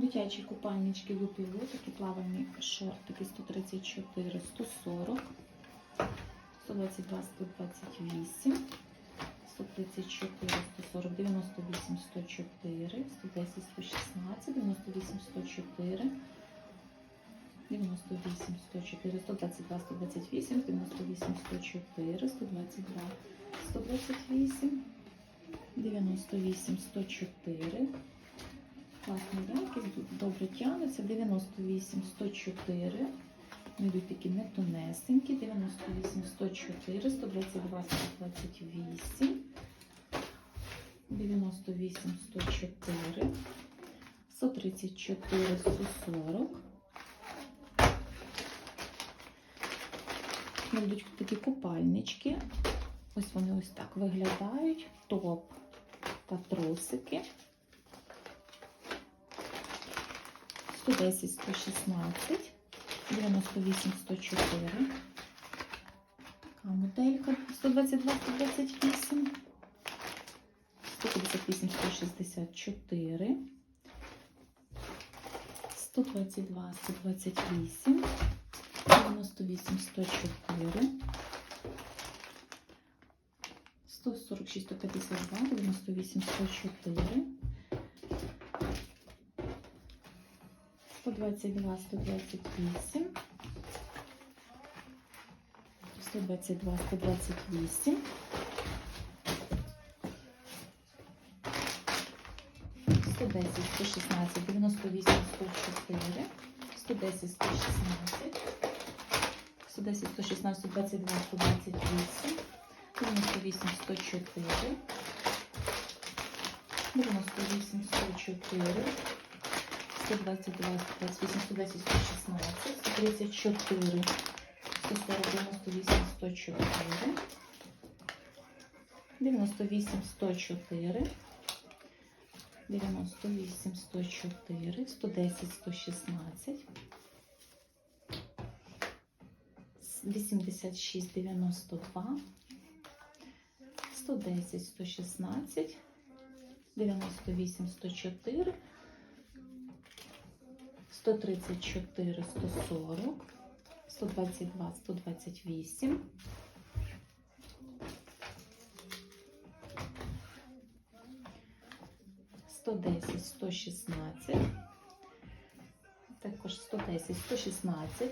Дитячі купальнички Гупілу, такі плавальні шортики. 134, 140, 122, 128, 134, 140, 98, 104, 110, 116, 98, 104, 98, 104, 122, 128, 98, 104, 122, 128, 98, 104, Класна якість, добре тягнеться. 98, 104. Йдуть такі не тонесенькі. 98, 104, 122, 128. 98, 104. 134, 140. Вони йдуть такі купальнички. Ось вони ось так виглядають. Топ та трусики. 110, 116, 98, 104. Така моделька. 122, 128, 158, 164, 122, 128, 98, 104, 146, 152, 98, 104. 122, 128, 122, 128, 110, 116, 98, 104, 110, 116, 110, 116, 122, 128, 98, 104, 98, 104, 122, 128, 110, 116, 134, 140, 98, 104, 98, 104, 98, 104, 110, 116, 86, 92, 110, 116, 98, 104, 134, 140, 122, 128, 110, 116, також 110, 116,